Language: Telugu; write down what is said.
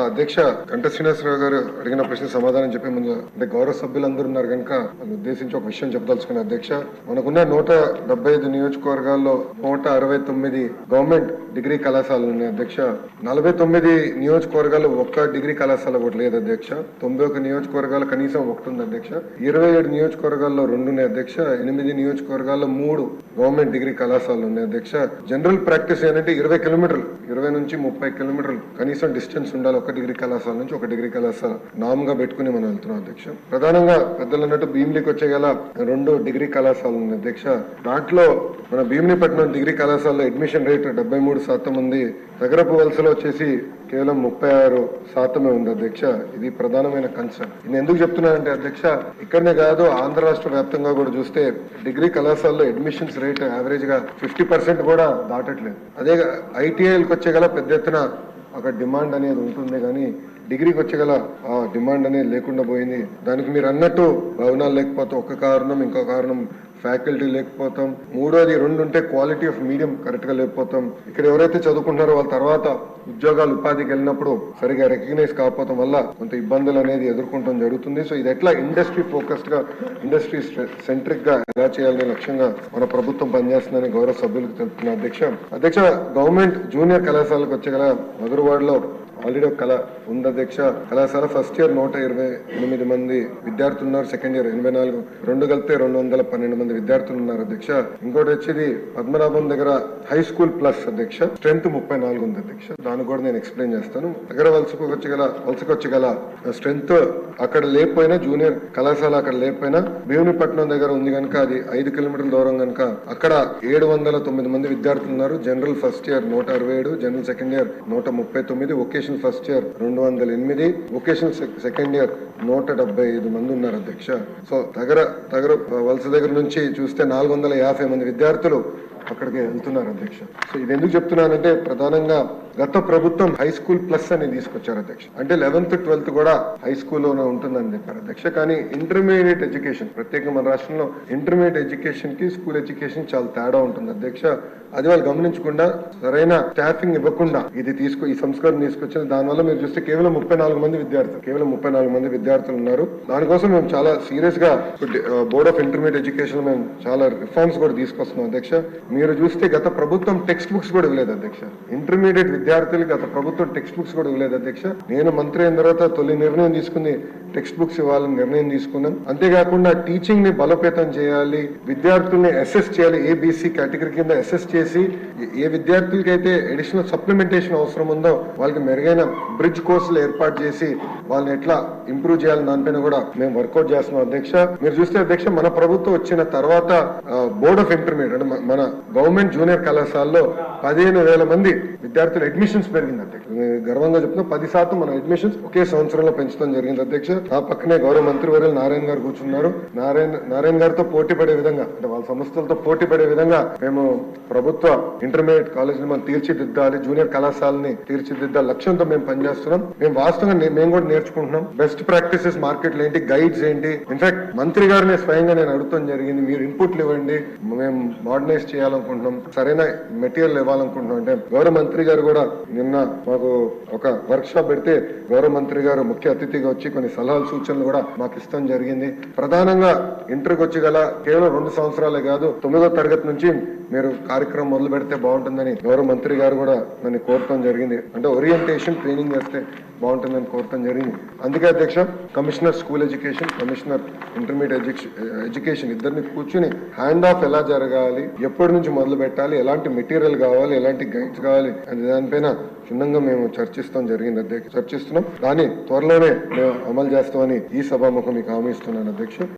అధ్యక్ష కంట శ్రీనివాసరావు గారు అడిగిన ప్రశ్న సమాధానం చెప్పే ముందు అంటే గౌరవ సభ్యులందరూ ఉన్నారు కనుక వాళ్ళని ఉద్దేశించి ఒక విషయం చెప్పదలుచుకున్న అధ్యక్ష. మనకున్న నూట డెబ్బై ఐదు నియోజకవర్గాల్లో నూట అరవై తొమ్మిది గవర్నమెంట్ డిగ్రీ కళాశాలలు ఉన్నాయి అధ్యక్ష. నలభై తొమ్మిది నియోజకవర్గాలు ఒక్క డిగ్రీ కళాశాల ఒకటి లేదు అధ్యక్ష. తొంభై ఒక నియోజకవర్గాలు కనీసం ఒకటి ఉంది అధ్యక్ష. ఇరవై ఏడు నియోజకవర్గాల్లో రెండు ఉన్నాయి అధ్యక్ష. ఎనిమిది నియోజకవర్గాల్లో మూడు గవర్నమెంట్ డిగ్రీ కళాశాలలు ఉన్నాయి. అధ్యక్ష జనరల్ ప్రాక్టీస్ ఏంటంటే ఇరవై కిలోమీటర్లు ఇరవై నుంచి ముప్పై కిలోమీటర్లు కనీసం డిస్టెన్స్ ఉండాలి. ఒక డిగ్రీ కళాశాల నుంచి ఒక డిగ్రీ కళాశాల నామ్గా పెట్టుకుని మనం వెళ్తున్నాం అధ్యక్ష. ప్రధానంగా పెద్దలు అన్నట్టు భీమిలికి వచ్చే గల రెండు డిగ్రీ కళాశాలలు ఉన్నాయి. అధ్యక్ష దాంట్లో మన భీమినిపట్నం డిగ్రీ కళాశాలలో అడ్మిషన్ రేట్ డెబ్బై మూడు శాతం ఉంది. నగరపు వలసలో వచ్చేసి కేవలం ముప్పై ఆరు శాతమే ఉంది అధ్యక్ష. ఇది ప్రధానమైన కన్సర్న్ నేను ఎందుకు చెప్తున్నానంటే అధ్యక్ష ఇక్కడనే కాదు ఆంధ్ర రాష్ట్ర వ్యాప్తంగా కూడా చూస్తే డిగ్రీ కళాశాలలో అడ్మిషన్స్ రేట్ యావరేజ్గా ఫిఫ్టీ పర్సెంట్ కూడా దాటట్లేదు. అదే ఐటీఐలకు వచ్చే గల పెద్ద ఎత్తున ఒక డిమాండ్ అనేది ఉంటుంది కానీ డిగ్రీకి వచ్చే గల ఆ డిమాండ్ అనేది లేకుండా పోయింది. దానికి మీరు అన్నట్టు భవనాలు లేకపోతే ఒక కారణం ఇంకో కారణం ఫ్యాకల్టీ లేకపోతాం. మూడోది రెండు ఉంటే క్వాలిటీ ఆఫ్ మీడియం కరెక్ట్గా లేకపోతాం. ఇక్కడ ఎవరైతే చదువుకుంటున్నారో వాళ్ళ తర్వాత ఉద్యోగాలు ఉపాధికి వెళ్ళినప్పుడు సరిగా రికగ్నైజ్ కాకపోవడం వల్ల కొంత ఇబ్బందులు అనేది ఎదుర్కొంటాం జరుగుతుంది. సో ఇది ఎట్లా ఇండస్ట్రీ ఫోకస్డ్గా ఇండస్ట్రీ సెంట్రిక్గా ఎలా చేయాలనే లక్ష్యంగా మన ప్రభుత్వం పనిచేస్తుందని గౌరవ సభ్యులకు తెలుపుతున్న అధ్యక్ష. అధ్యక్ష గవర్నమెంట్ జూనియర్ కళాశాలకు వచ్చే గల మధురవాడలో ఆల్రెడీ ఒక కళ ఉంది అధ్యక్ష. కళాశాల ఫస్ట్ ఇయర్ నూట ఇరవై ఎనిమిది మంది విద్యార్థులు ఉన్నారు సెకండ్ ఇయర్ ఎనభై నాలుగు. రెండు కలిపితే రెండు వందల పన్నెండు మంది విద్యార్థులు ఉన్నారు అధ్యక్ష. ఇంకోటి వచ్చేది పద్మనాభం దగ్గర హై స్కూల్ ప్లస్ అధ్యక్ష. స్ట్రెంత్ ముప్పై నాలుగు ఉంది అధ్యక్ష. దాన్ని కూడా నేను ఎక్స్ప్లెయిన్ చేస్తాను. దగ్గర వలసకు వచ్చగల వలసకొచ్చి గల స్ట్రెంత్ అక్కడ లేకపోయినా జూనియర్ కళాశాల అక్కడ లేకపోయినా భీమునిపట్నం దగ్గర ఉంది కనుక అది ఐదు కిలోమీటర్ల దూరం కనుక అక్కడ ఏడు వందల తొమ్మిది మంది విద్యార్థులు ఉన్నారు. జనరల్ ఫస్ట్ ఇయర్ నూట అరవై ఏడు జనరల్ సెకండ్ ఇయర్ నూట ముప్పై తొమ్మిది వొకేషనల్ ఫస్ట్ ఇయర్ రెండు వందల ఎనిమిది వొకేషనల్ సెకండ్ ఇయర్ నూట డెబ్బై ఐదు మంది ఉన్నారు అధ్యక్ష. సో దగ్గర దగ్గర వలస దగ్గర నుంచి చూస్తే నాలుగు వందల యాభై మంది విద్యార్థులు అక్కడికి వెళ్తున్నారు అధ్యక్ష. సో ఇది ఎందుకు చెప్తున్నానంటే ప్రధానంగా గత ప్రభుత్వం హై స్కూల్ ప్లస్ అని తీసుకొచ్చారు అధ్యక్ష. అంటే లెవెన్త్ ట్వెల్త్ కూడా హై స్కూల్లోనే ఉంటుందని చెప్పారు అధ్యక్ష. కానీ ఇంటర్మీడియట్ ఎడ్యుకేషన్ ప్రత్యేకంగా మన రాష్ట్రంలో ఇంటర్మీడియట్ ఎడ్యుకేషన్కి స్కూల్ ఎడ్యుకేషన్ చాలా తేడా ఉంటుంది అధ్యక్ష. అది వాళ్ళు గమనించకుండా సరైన స్టాఫింగ్ ఇవ్వకుండా ఇది తీసుకు ఈ సంస్కరణ తీసుకొచ్చిన దానివల్ల మీరు చూస్తే కేవలం ముప్పై నాలుగు మంది విద్యార్థులు కేవలం ముప్పై నాలుగు మంది విద్యార్థులు ఉన్నారు. దానికోసం మేము చాలా సీరియస్గా బోర్డ్ ఆఫ్ ఇంటర్మీడియట్ ఎడ్యుకేషన్ మేము చాలా రిఫార్మ్స్ కూడా తీసుకొస్తున్నాం అధ్యక్ష. మీరు చూస్తే గత ప్రభుత్వం టెక్స్ట్ బుక్స్ కూడా ఇవ్వలేదు అధ్యక్ష. ఇంటర్మీడియట్ విద్యార్థులు గత ప్రభుత్వం టెక్స్ట్ బుక్స్ కూడా ఇవ్వలేదు అధ్యక్ష. నేను మంత్రి అయిన తర్వాత తొలి నిర్ణయం తీసుకుంది టెక్స్ట్ బుక్స్ ఇవ్వాలని నిర్ణయం తీసుకున్నాం. అంతేకాకుండా టీచింగ్ని బలోపేతం చేయాలి విద్యార్థుల్ని అసెస్ చేయాలి ఏబిసి కేటగిరీ కింద అసెస్ చేసి ఏ- విద్యార్థులకి అయితే అడిషనల్ సప్లిమెంటేషన్ అవసరం ఉందో వాళ్ళకి మెరుగైన బ్రిడ్జ్ కోర్సులు ఏర్పాటు చేసి వాళ్ళని ఎట్లా ఇంప్రూవ్ చేయాలని దానిపైన కూడా మేము వర్కౌట్ చేస్తున్నాం. అధ్యక్ష మీరు చూస్తే అధ్యక్ష మన ప్రభుత్వం వచ్చిన తర్వాత బోర్డ్ ఆఫ్ ఇంటర్మీడియట్ అంటే మన గవర్నమెంట్ జూనియర్ కళాశాలలో పదిహేను వేల మంది విద్యార్థుల అడ్మిషన్స్ పెరిగింది అధ్యక్ష. గర్వంగా చెప్తున్నా పది శాతం మన అడ్మిషన్స్ ఒకే సంవత్సరంలో పెంచడం జరిగింది అధ్యక్ష. ఆ పక్కనే గౌరవ మంత్రి వర్యులు నారాయణ గారు కూర్చున్నారు. నారాయణ నారాయణ గారితో పోటీ పడే విధంగా అంటే వాళ్ళ సంస్థలతో పోటీ పడే విధంగా మేము ప్రభుత్వ ప్రభుత్వ ఇంటర్మీడియట్ కాలేజీని మనం తీర్చిదిద్దాలి జూనియర్ కళాశాలని తీర్చిదిద్దాలి. లక్ష్యంతో మేము పనిచేస్తున్నాం. మేము వాస్తవంగా మేము కూడా నేర్చుకుంటున్నాం. బెస్ట్ ప్రాక్టీసెస్ మార్కెట్లు ఏంటి గైడ్స్ ఏంటి? ఇన్ఫాక్ట్ మంత్రి గారిని స్వయంగా నేను అడుగుతాం జరిగింది. మీరు ఇన్పుట్లు ఇవ్వండి. మేము మోడర్నైజ్ చేయాలనుకుంటున్నాం. సరైన మెటీరియల్ ఇవ్వాలనుకుంటున్నాం. అంటే గౌరవ మంత్రి గారు కూడా నిన్న మాకు ఒక వర్క్ షాప్ పెడితే గౌరవ మంత్రి గారు ముఖ్య అతిథిగా వచ్చి కొన్ని సలహాలు సూచనలు కూడా మాకు ఇస్తాం జరిగింది. ప్రధానంగా ఇంటర్కి వచ్చి గల కేవలం రెండు సంవత్సరాలే కాదు తొమ్మిదో తరగతి నుంచి మీరు కార్యక్రమం కార్యక్రమం మొదలు పెడితే బాగుంటుందని గౌరవ మంత్రి గారు కూడా నన్ను కోరటం జరిగింది. అంటే ఓరియంటేషన్ ట్రైనింగ్ చేస్తే బాగుంటుందని కోరటం జరిగింది. అందుకే అధ్యక్ష commissioner school education commissioner intermediate education ఇద్దరిని కూర్చుని హ్యాండ్ ఆఫ్ ఎలా జరగాలి ఎప్పటి నుంచి మొదలు పెట్టాలి ఎలాంటి మెటీరియల్ కావాలి ఎలాంటి గైడ్స్ కావాలి అనే దానిపైన క్షుణ్ణంగా మేము చర్చిస్తాం జరిగింది అధ్యక్ష. చర్చిస్తున్నాం. దాన్ని త్వరలోనే మేము అమలు చేస్తామని ఈ సభాముఖం మీకు హామీ ఇస్తున్నాను అధ్యక్ష.